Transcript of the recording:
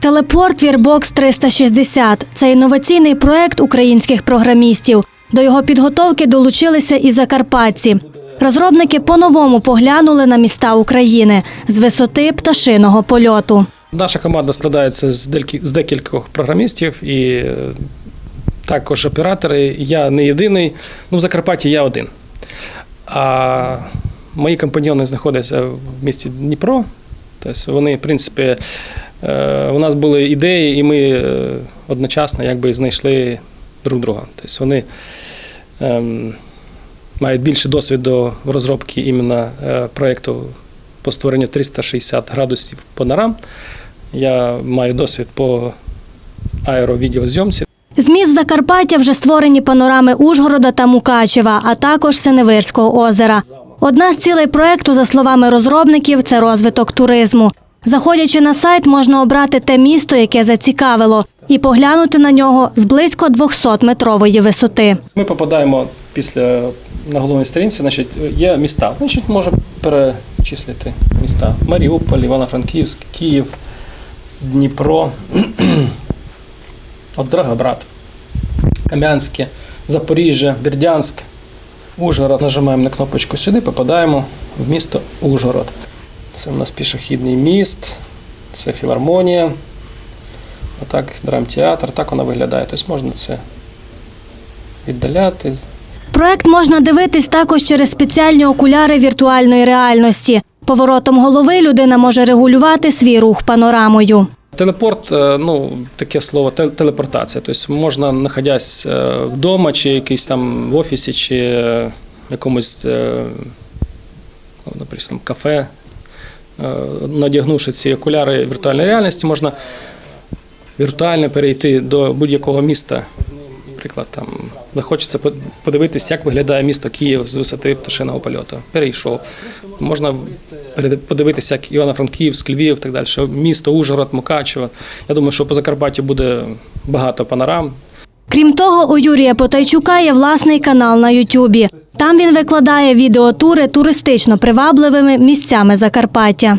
Телепорт Вірбокс 360 це інноваційний проект українських програмістів. До його підготовки долучилися і закарпатці. Розробники по-новому поглянули на міста України з висоти пташиного польоту. Наша команда складається з декількох програмістів і е, також оператори. Я не єдиний. Ну, в Закарпатті я один. А мої компаньйони знаходяться в місті Дніпро. Тобто вони, в принципі, у нас були ідеї, і ми е, одночасно якби знайшли друг друга. Тобто вони ем, мають більше досвіду в розробці іменно е, проєкту по створенню 360 градусів панорам. Я маю досвід по аеровідеозйомці. З міст Закарпаття вже створені панорами Ужгорода та Мукачева, а також Синевирського озера. Одна з цілей проекту, за словами розробників, це розвиток туризму. Заходячи на сайт, можна обрати те місто, яке зацікавило, і поглянути на нього з близько 200-метрової висоти. Ми попадаємо після на головній сторінці, значить, є міста. Значить, можемо перечислити міста. Маріуполь, Івано-Франківськ, Київ, Дніпро, от Драгобрат, Кам'янське, Запоріжжя, Бердянськ, Ужгород. Нажимаємо на кнопочку сюди, попадаємо в місто Ужгород. Це у нас пішохідний міст, це філармонія. Отак, драмтеатр, так воно виглядає. Тобто можна це віддаляти. Проект можна дивитись також через спеціальні окуляри віртуальної реальності. Поворотом голови людина може регулювати свій рух панорамою. Телепорт, е, ну таке слово, телепортація. Тобто можна, знаходясь е, вдома, чи якийсь там в офісі, чи е, в якомусь, ну, наприклад, кафе, надягнувши ці окуляри віртуальної реальності, можна віртуально перейти до будь-якого міста. Наприклад, там захочеться по- подивитись, як виглядає місто Київ з висоти пташиного польоту. Перейшов. Можна подивитися, як Івано-Франківськ, Львів, так далі. Місто Ужгород, Мукачево. Я думаю, що по Закарпаттю буде багато панорам. Крім того, у Юрія Потайчука є власний канал на Ютубі. Там він викладає відеотури туристично привабливими місцями Закарпаття.